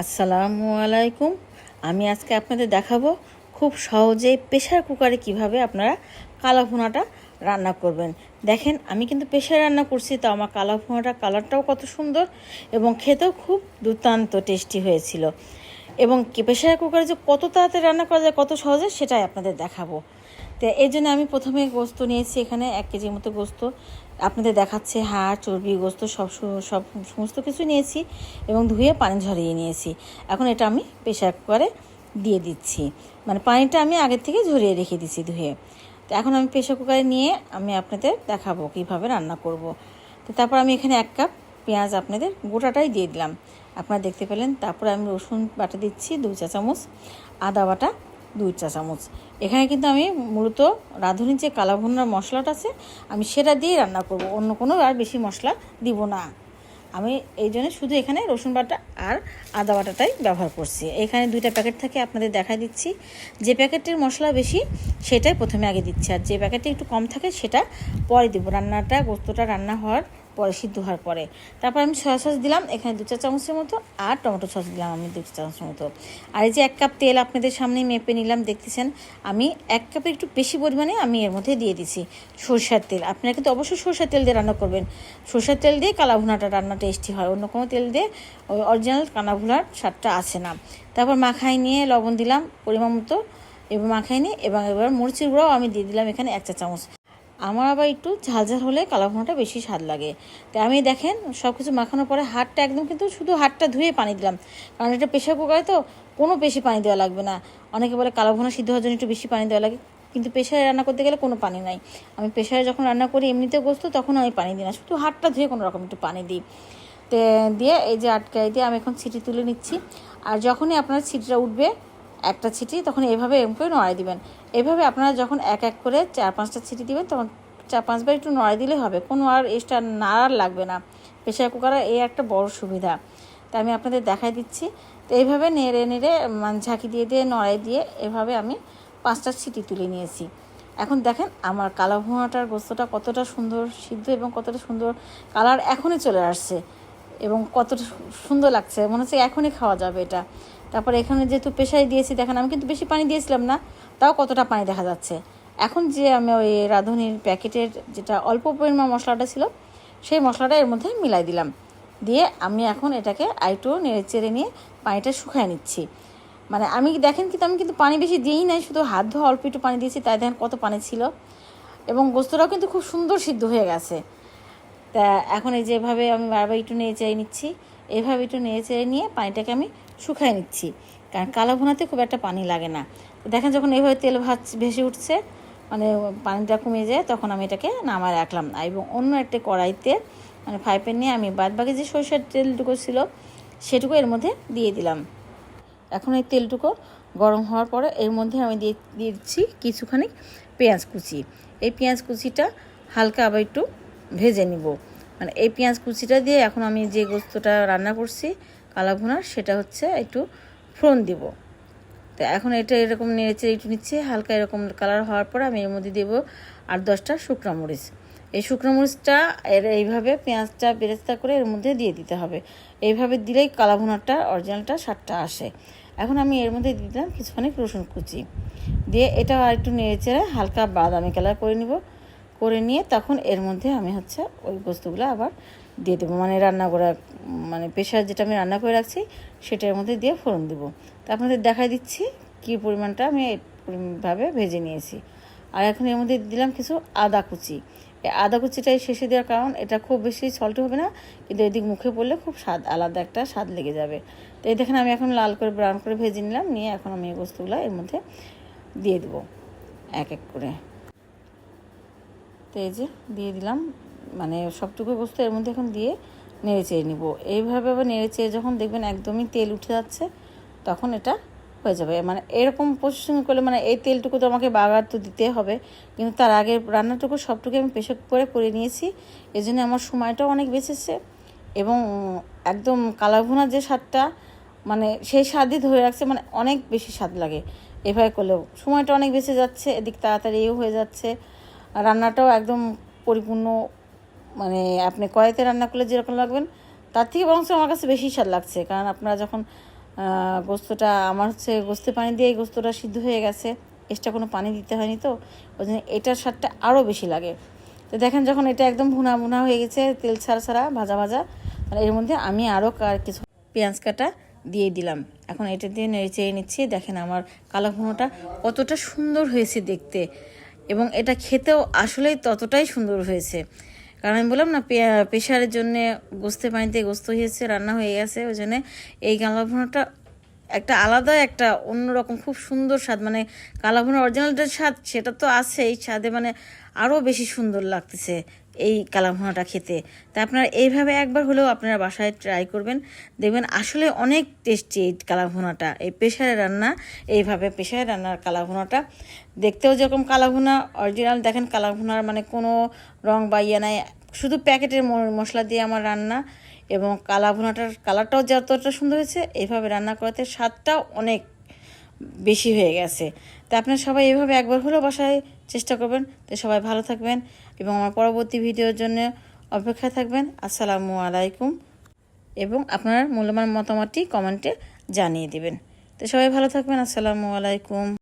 আসসালামু আলাইকুম। আমি আজকে আপনাদের দেখাবো খুব সহজেই প্রেশার কুকারে কীভাবে আপনারা কালা ভুনাটা রান্না করবেন। দেখেন, আমি কিন্তু প্রেশারে রান্না করছি, তো আমার কালা ভুনাটা কালারটাও কত সুন্দর এবং খেতেও খুব দুর্দান্ত টেস্টি হয়েছিল। এবং প্রেশার কুকারে যে কত তাড়াতাড়ি রান্না করা যায়, কত সহজে সেটাই আপনাদের দেখাবো। তো এই জন্য আমি প্রথমে গোস্ত নিয়েছি, এখানে এক কেজির মতো গোস্ত। আপনাদের দেখাচ্ছে হাড়, চর্বি, গোস্ত, সব সব সমস্ত কিছু নিয়েছি এবং ধুয়ে পানি ঝরিয়ে নিয়েছি। এখন এটা আমি প্রেশার কুকারে দিয়ে দিচ্ছি। মানে পানিটা আমি আগের থেকে ঝরিয়ে রেখে দিচ্ছি ধুয়ে। তো এখন আমি প্রেশার কুকারে নিয়ে আমি আপনাদের দেখাবো কীভাবে রান্না করব। তো তারপর আমি এখানে এক কাপ পেঁয়াজ আপনাদের গোটাটাই দিয়ে দিলাম। আপনারা দেখতে পেলেন, তারপরে আমি রসুন বাটা দিচ্ছি, দু চা চামচ আদা বাটা দুই চা চামচ। এখানে কিন্তু আমি মূলত রাঁধুনির যে কালাভুনার মশলাটা আছে, আমি সেটা দিয়ে রান্না করব। অন্য কোনো আর বেশি মশলা দিব না। আমি এই জন্য শুধু এখানে রসুন বাটা আর আদা বাটাটাই ব্যবহার করছি। এখানে দুইটা প্যাকেট থাকে, আপনাদের দেখা দিচ্ছি। যে প্যাকেটের মশলা বেশি, সেটাই প্রথমে আগে দিচ্ছি। আর যে প্যাকেটে একটু কম থাকে, সেটা পরে দিব। রান্নাটা, গোস্তটা রান্না হওয়ার পরে সিদ্ধ হওয়ার পরে। তারপর আমি সয়া সস দিলাম, এখানে দু চা চামচের মতো, আর টমেটো সস দিলাম আমি দু চামচের মতো। আর এই যে এক কাপ তেল আপনাদের সামনে মেপে নিলাম, দেখতেছেন? আমি এক কাপের একটু বেশি পরিমাণে আমি এর মধ্যে দিয়ে দিছি সরষের তেল। আপনারা কিন্তু অবশ্যই সরষের তেল দিয়ে রান্না করবেন। সরষের তেল দিয়ে কালাভুনাটা রান্না টেস্টি হয়। অন্য কোনো তেল দিয়ে অরিজিনাল কানা ভুনার স্বাদটা আসে না। তারপর মাখাই নিয়ে লবণ দিলাম পরিমাণ মতো, এবার মাখাই নিয়ে, এবং এবার মরিচের গুঁড়াও আমি দিয়ে দিলাম এখানে এক চা চামচ। আমার আবার একটু ঝালঝাল হলে কালাভুনাটা বেশি স্বাদ লাগে। তাই আমি দেখেন সব কিছু মাখানোর পরে হাতটা একদম কিন্তু শুধু হাতটা ধুয়ে পানি দিলাম। কারণ এটা প্রেশার কুকারে তো কোনো বেশি পানি দেওয়া লাগবে না। অনেকে বলে কালাভুনা সিদ্ধ হওয়ার জন্য একটু বেশি পানি দেওয়া লাগে। কিন্তু প্রেশারে রান্না করতে গেলে কোনো পানি নাই। আমি প্রেশারে যখন রান্না করি এমনিতে গোস্ত, তখন আমি পানি দিই না। শুধু হাতটা ধুয়ে কোনো রকম একটু পানি দিই। তে, দিয়ে এই যে আটকাই দিয়ে আমি এখন ছিটি তুলে নিচ্ছি। আর যখনই আপনার ছিটিটা উঠবে একটা ছিটি, তখন এভাবে এরকম করে নড়াই দিবেন। এভাবে আপনারা যখন এক এক করে চার পাঁচটা ছিটি দিবেন, তখন চার পাঁচবার একটু নড়াই দিলে হবে। কোনো আর এক্সট্রা নাড়ার লাগবে না। প্রেশার কুকারের এই একটা বড় সুবিধা। তা আমি আপনাদের দেখাই দিচ্ছি। তো এইভাবে নেড়ে নেড়ে মানে ঝাঁকি দিয়ে দিয়ে, নড়াই দিয়ে এভাবে আমি পাঁচটা ছিটি তুলে নিয়েছি। এখন দেখেন আমার কালা ভুনাটার গোস্তটা কতটা সুন্দর সিদ্ধ এবং কতটা সুন্দর কালার এখনই চলে আসছে এবং কতটা সুন্দর লাগছে। মনে হচ্ছে এখনই খাওয়া যাবে এটা। তারপর এখানে যেহেতু পেশায় দিয়েছি, দেখেন আমি কিন্তু বেশি পানি দিয়েছিলাম না, তাও কতটা পানি দেখা যাচ্ছে। এখন যে আমি ওই রাঁধুনির প্যাকেটের যেটা অল্প পরিমাণ মশলাটা ছিল, সেই মশলাটা এর মধ্যে মিলাই দিলাম। দিয়ে আমি এখন এটাকে আইটু নেড়ে চেড়ে নিয়ে পানিটা শুকায় নিচ্ছি। মানে আমি দেখেন কিন্তু আমি কিন্তু পানি বেশি দিই নাই, শুধু হাত ধোয়া অল্প একটু পানি দিয়েছি, তাই দেখেন কত পানি ছিল। এবং গোস্তটাও কিন্তু খুব সুন্দর সিদ্ধ হয়ে গেছে। তা এখন এই যেভাবে আমি বারবার একটু নেড়ে চেড়ে নিচ্ছি, এভাবে একটু নেড়ে চেড়ে নিয়ে পানিটাকে আমি শুকাই নিচ্ছি। কারণ কালো ভুনাতে খুব একটা পানি লাগে না। দেখেন যখন এইভাবে তেল ভাজ ভেসে উঠছে মানে পানিটা কমে যায়, তখন আমি এটাকে নামায় রাখলাম এবং অন্য একটা কড়াইতে মানে ফ্রাই প্যান নিয়ে আমি বাদ বাকি যে সরষের তেলটুকু ছিল, সেটুকু এর মধ্যে দিয়ে দিলাম। এখন এই তেলটুকু গরম হওয়ার পরে এর মধ্যে আমি দিয়ে দিচ্ছি কিছুখানি পেঁয়াজ কুচি। এই পেঁয়াজ কুচিটা হালকা আবার একটু ভেজে নিব। মানে এই পেঁয়াজ কুচিটা দিয়ে এখন আমি যে গোস্তটা রান্না করছি কালা ভুনার সেটা হচ্ছে একটু ফোড়ন দিব। তো এখন এটা এরকম নেড়েচে একটু নিচ্ছে, হালকা এরকম কালার হওয়ার পর আমি এর মধ্যে দেবো আট দশটা শুকনো মরিচ। এই শুকনো মরিচটা এর এইভাবে পেঁয়াজটা বেরেস্তা করে এর মধ্যে দিয়ে দিতে হবে। এইভাবে দিলেই কালা ভুনারটা অরিজিনালটা স্বাদটা আসে। এখন আমি এর মধ্যে দিয়ে দিলাম কিছুখানি রসুন কুচি। দিয়ে এটা আর একটু নেড়ে চেড়ে হালকা বাদামি কালার করে নিব। করে নিয়ে তখন এর মধ্যে আমি হচ্ছে ওই বস্তুগুলো আবার দিয়ে দেবো। মানে রান্না করা মানে প্রেশার যেটা আমি রান্না করে রাখছি, সেটার মধ্যে দিয়ে ফোড়ন দেবো। তা আপনাদের দেখাই দিচ্ছি কী পরিমাণটা আমি ভাবে ভেজে নিয়েছি। আর এখন এর মধ্যে দিলাম কিছু আদা কুচি। আদা কুচিটাই শেষে দেওয়ার কারণ এটা খুব বেশি সল্ট হবে না, কিন্তু এদিক মুখে পড়লে খুব স্বাদ, আলাদা একটা স্বাদ লেগে যাবে। তো এই দেখেন আমি এখন লাল করে ব্রাউন করে ভেজে নিলাম, নিয়ে এখন আমি এই বস্তুগুলো এর মধ্যে দিয়ে দেবো। এক এক করে। তো এই যে দিয়ে দিলাম। মানে সবটুকু বস্তু এর মধ্যে এখন দিয়ে নেড়ে চেড়ে নিব। এইভাবে আবার নেড়ে চেড়ে যখন দেখবেন একদমই তেল উঠে যাচ্ছে, তখন এটা হয়ে যাবে। মানে এরকম পজিশন করলে মানে এই তেলটুকু তো আমাকে বাগার তো দিতে হবে। কিন্তু তার আগে রান্নাটুকু সবটুকু আমি প্রেশার করে করে নিয়েছি। এই জন্য আমার সময়টাও অনেক বেঁচেছে এবং একদম কালাভুনার যে স্বাদটা মানে সেই স্বাদই ধরে রাখছে মানে অনেক বেশি স্বাদ লাগে। এভাবে করলেও সময়টা অনেক বেঁচে যাচ্ছে, এদিক তাড়াতাড়ি এও হয়ে যাচ্ছে। রান্নাটাও একদম পরিপূর্ণ মানে আপনি কড়াইতে রান্না করলে যেরকম লাগবেন, তার থেকে বরঞ্চ আমার কাছে বেশি স্বাদ লাগছে। কারণ আপনারা যখন গোস্তটা, আমার হচ্ছে গোস্তে পানি দিয়ে গোস্তটা সিদ্ধ হয়ে গেছে এক্সট্রা কোনো পানি দিতে হয়নি তো, ওই জন্য এটার স্বাদটা আরও বেশি লাগে। তো দেখেন যখন এটা একদম ভুনা ভুনা হয়ে গেছে, তেল ছাড়া ছাড়া, ভাজা ভাজা, আর এর মধ্যে আমি আরও কার কিছু পেঁয়াজ কাটা দিয়ে দিলাম। এখন এটা দিয়ে নেড়ে চেড়ে নিচ্ছি। দেখেন আমার কালো ভুনোটা কতটা সুন্দর হয়েছে দেখতে। এবং এটা খেতেও আসলেই ততটাই সুন্দর হয়েছে। কারণ আমি বললাম না প্রেশারের জন্য গোস্তে পানিতে গোস্ত হয়েছে, রান্না হয়ে গেছে, ওই জন্যে এই ভুনোটা একটা আলাদা, একটা অন্যরকম, খুব সুন্দর স্বাদ। মানে কালাভুনা অরিজিনাল যে স্বাদ, সেটা তো আছেই, স্বাদে মানে আরও বেশি সুন্দর লাগতেছে। এই কালাভুনাটা খেতে। তা আপনারা এইভাবে একবার হলেও আপনারা বাসায় ট্রাই করবেন। দেখবেন আসলে অনেক টেস্টি এই কালাভুনাটা এই প্রেশারে রান্না, এইভাবে প্রেশারে রান্নার কালাভুনাটা দেখতেও যেরকম কালাভুনা অরিজিনাল দেখেন কালাভুনার মানে কোনো রং বা ইয়ে নাই। শুধু প্যাকেটের মশলা দিয়ে আমার রান্না এবং কালা ভুনাটার কালারটাও যতটা সুন্দর হয়েছে, এইভাবে রান্না করাতে স্বাদটাও অনেক বেশি হয়ে গেছে। তা আপনারা সবাই এভাবে একবার হলেও বাসায় চেষ্টা করবেন। তো সবাই ভালো থাকবেন। এবং আমার পরবর্তী ভিডিওর জন্য অপেক্ষা থাকবেন। আসসালামু আলাইকুম। এবং আপনার মূল্যবান মতামতটি কমেন্টে জানিয়ে দিবেন। তো সবাই ভালো থাকবেন। আসসালামু আলাইকুম।